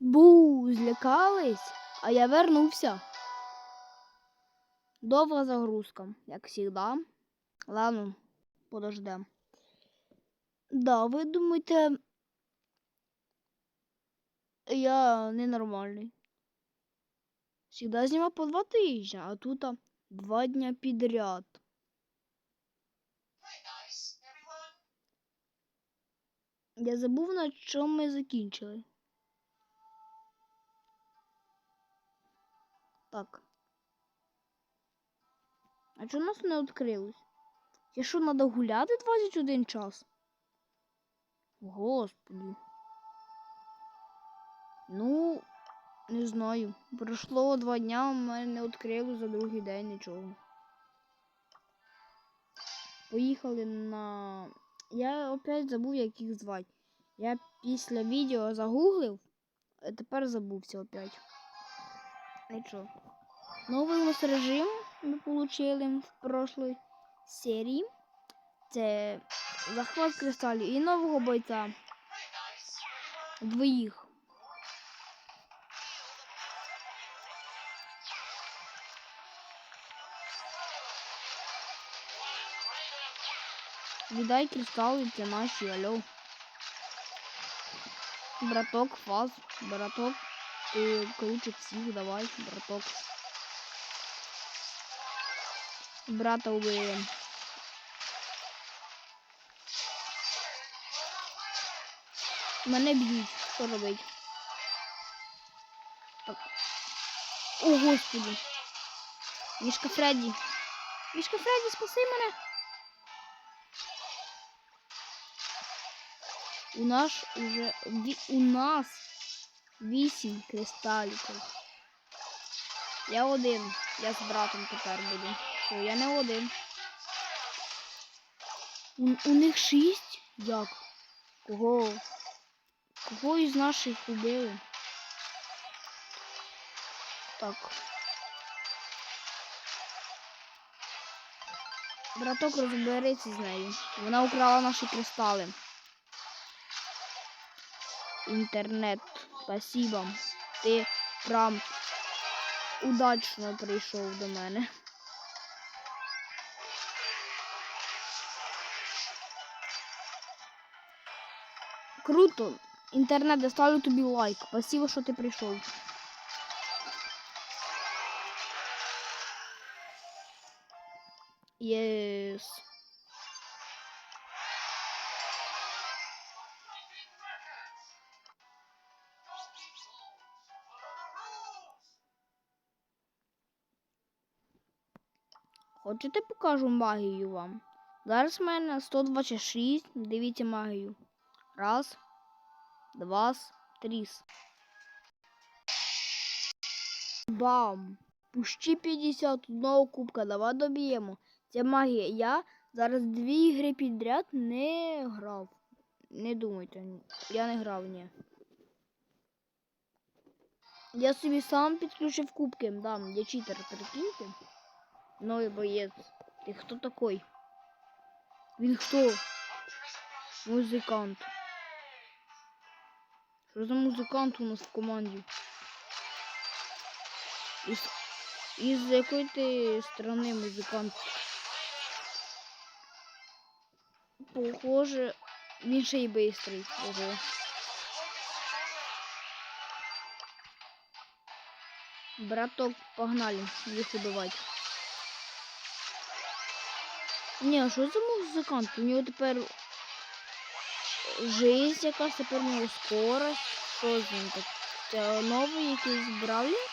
Бу, злякались, а я вернувся. Довга загрузка, як завжди. Ладно, подождем. Да, ви думаєте, я ненормальний. Всегда знімав по два тижні, а тут два дня підряд. Я забув, на чому ми закінчили. Так. А чого у нас не відкрилось? Я що, треба гуляти 21 час? Господи. Ну, не знаю. Пройшло два дня, у мене не відкрили за другий день нічого. Поїхали на. Я опять забув, як їх звати. Я після відео загуглив, а тепер забувся опять. Нічого. Новий у режим ми отримали в прошлій серії. Це захват кристалів і нового бойця. Двоїх. Віддай кристали, це наші, алло. Браток, фаз, браток, ти круче всіх, давай, браток. Брата убили. Мене б'ють, що робить? Так. О, господи. Мішка Фредді. Мішка Фредді, спаси мене. У нас уже у нас вісім кристаліків. Я один. Я з братом тепер буду. Все, я не один. У, у них шість? Як? Кого? Кого із наших убили? Так. Браток розбереться з нею. Вона украла наші кристали. Інтернет. Спасибо. Ти прям удачно прийшов до мене. Круто. Інтернет, я ставлю тобі лайк. Спасибо, що ти прийшов. Єс. Хочете покажу магію вам? Зараз в мене 126. Дивіться магію. Раз, два, три. Бам! Пущі 51 кубка, давай доб'ємо. Це магія. Я зараз дві ігри підряд не грав. Не думайте, я не грав, ні. Я собі сам підключив кубки. Да, я читер, прикиньте. Новий боєць. Ти хто такой? Він хто? Музикант. Що за музикант у нас в команді? Із, із якої ти страни музикант? Похоже, він ще й бистрий. Ого. Браток, погнали, їх убивати. Ні, а що за музикант? У нього тепер жизнь якась, тепер не скорость. Що з ним так? Це новий якийсь бравлер?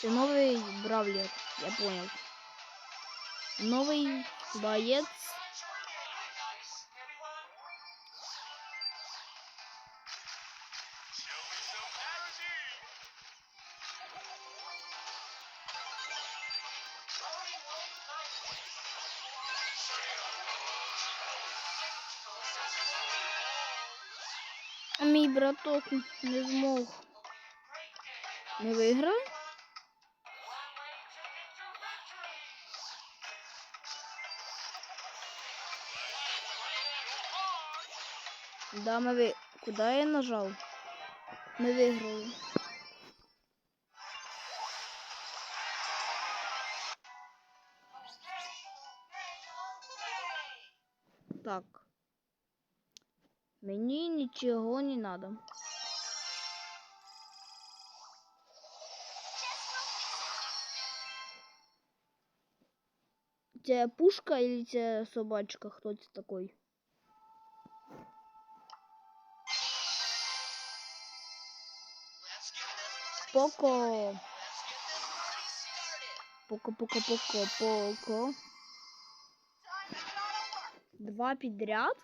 Це новий бравлер, я понял. Новий боєць. Браток не змог. Не виграв? Да, мы вы... Куда я нажал? Ми виграли. Так. Мені нічого не надо. Це пушка или це собачка? Хто це такой? Поко. Поко, поко, поко, поко. Два підряд.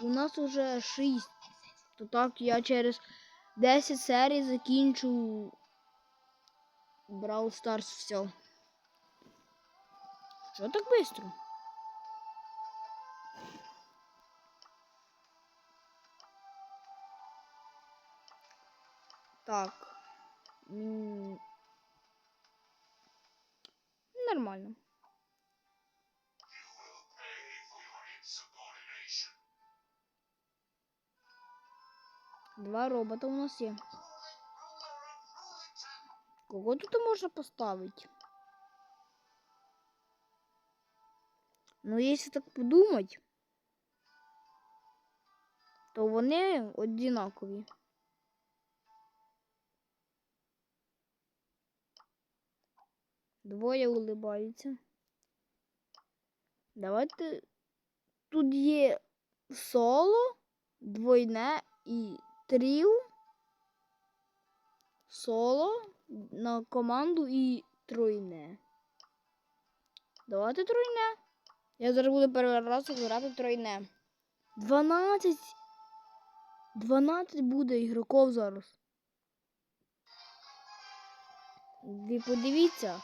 У нас уже шість. То так я через 10 серій закінчу Brawl Stars все. Що так быстро? Так. Нормально. Два робота у нас є. Кого тут можна поставити? Ну, якщо так подумати, то вони однакові. Двоє улибаються. Давайте. Тут є соло, двойне і тріо. Соло на команду і тройне. Давайте тройне. Я зараз буду перший раз грати тройне. 12. 12 буде ігроків зараз. Ви подивіться.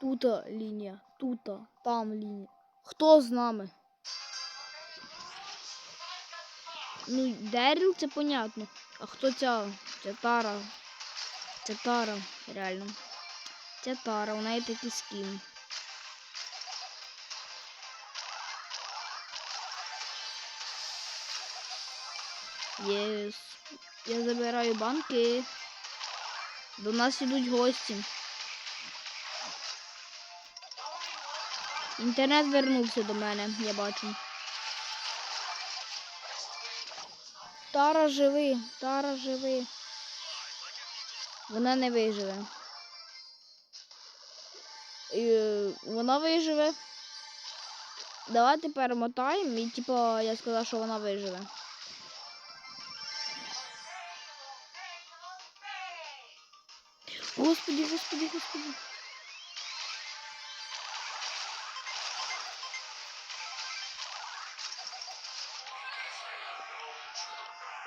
Тут лінія, тут, там лінія. Хто з нами? Ну, Деріл це понятно. А хто ця? Це Тара. Це Тара, реально. Це Тара, у неї такий скін. Єс. Я забираю банки. До нас ідуть гості. Інтернет вернувся до мене, я бачу. Тара живи, Тара живи. Вона не виживе. І, вона виживе. Давайте перемотаємо і типу я сказав, що вона виживе. Господи, господи, господи.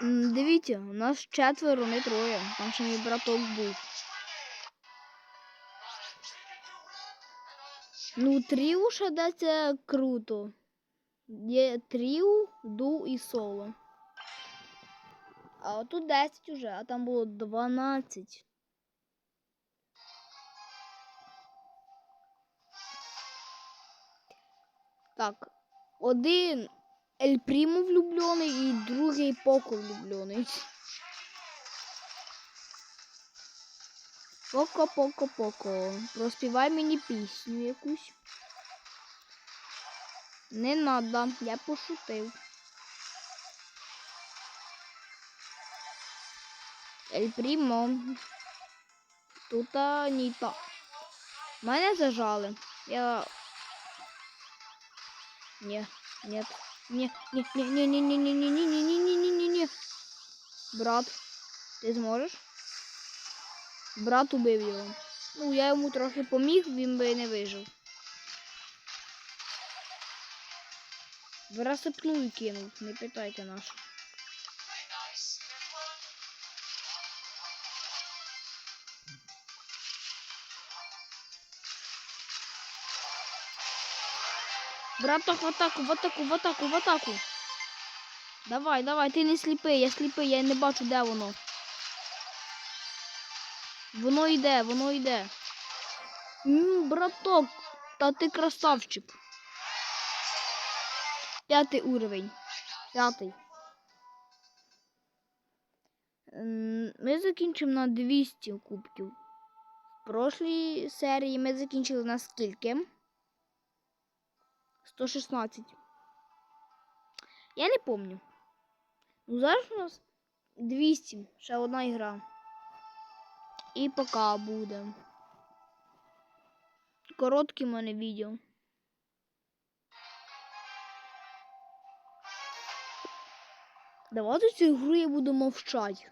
Дивіться, у нас четверо, не троє. Там ще мій браток був. Ну, тріу ще да, круто. Є тріу, ду і соло. А отут 10 уже, а там було 12. Так, один Ель Прімо влюблений і другий Поко влюблений. Поко, поко, поко. Проспівай мені пісню якусь. Не надо, я пошутив. Ель Прімо. Тут Ніта. Мене зажали. Я. Ні, нет. Ні. Брат, ти зможеш? Брат убив його. Ну, я йому трохи поміг, він би не вижив. Розсипну і кинув, не питайте наш. Браток, в атаку, в атаку, в атаку, в атаку. Давай, давай, ти не сліпий, я сліпий, я не бачу, де воно. Воно йде, воно йде. М, браток, та ти красавчик. П'ятий уровень. П'ятий. Ми закінчимо на 200 кубків. В прошлій серії ми закінчили на скільки? 116. Я не помню. Ну, зараз у нас 200. Ще одна ігра. І пока буде. Короткі в мене відео. Давайте цю гру я буду мовчати.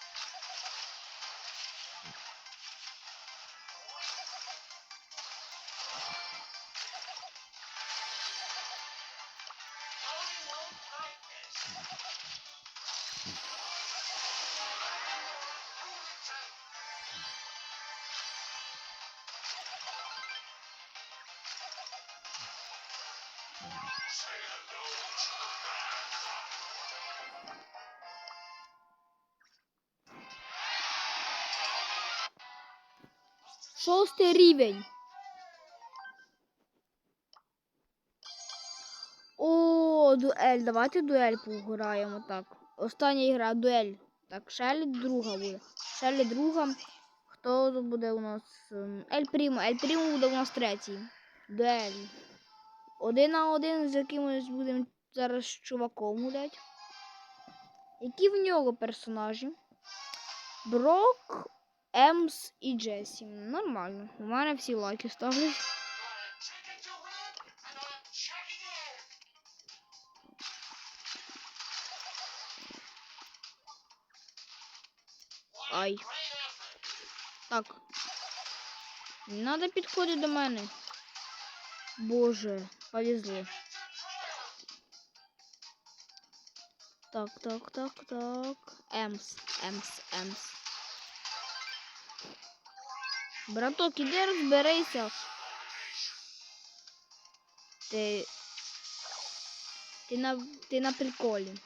Шостий рівень. О, дуель. Давайте дуель пограємо так. Остання гра дуель. Так, Шелі друга буде. Шелі друга. Хто тут буде у нас? Ем, Ель Прімо. Ель Прімо буде у нас третій. Дуель. Один на один з якимось будемо зараз чуваком гуляти. Які в нього персонажі? Брок, Емс і Джесі. Нормально. У мене всі лайки ставлять. Ай. Так. Не надо підходити до мене. Боже, повезло. Так, так, так, так. Емс, Емс, Емс. Браток, іди розберися. Ти. Ти на, ти на приколі.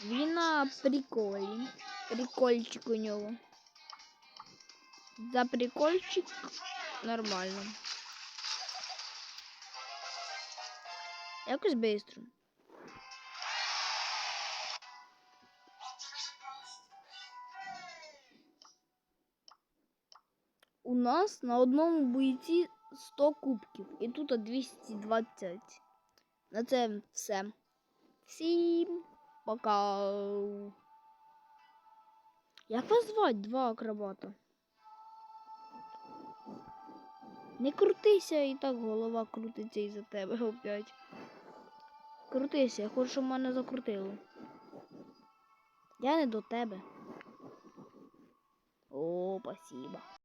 Він на приколі. Прикольчик у нього. За прикольчик нормально. Якось бистро. У нас на одному бойці 100 кубків. І тут 220. На це все. Всім пока. Як вас звати два акробата? Не крутися, і так голова крутиться із-за тебе опять. Крутися, я хочу, щоб мене закрутило. Я не до тебе. О, спасибо.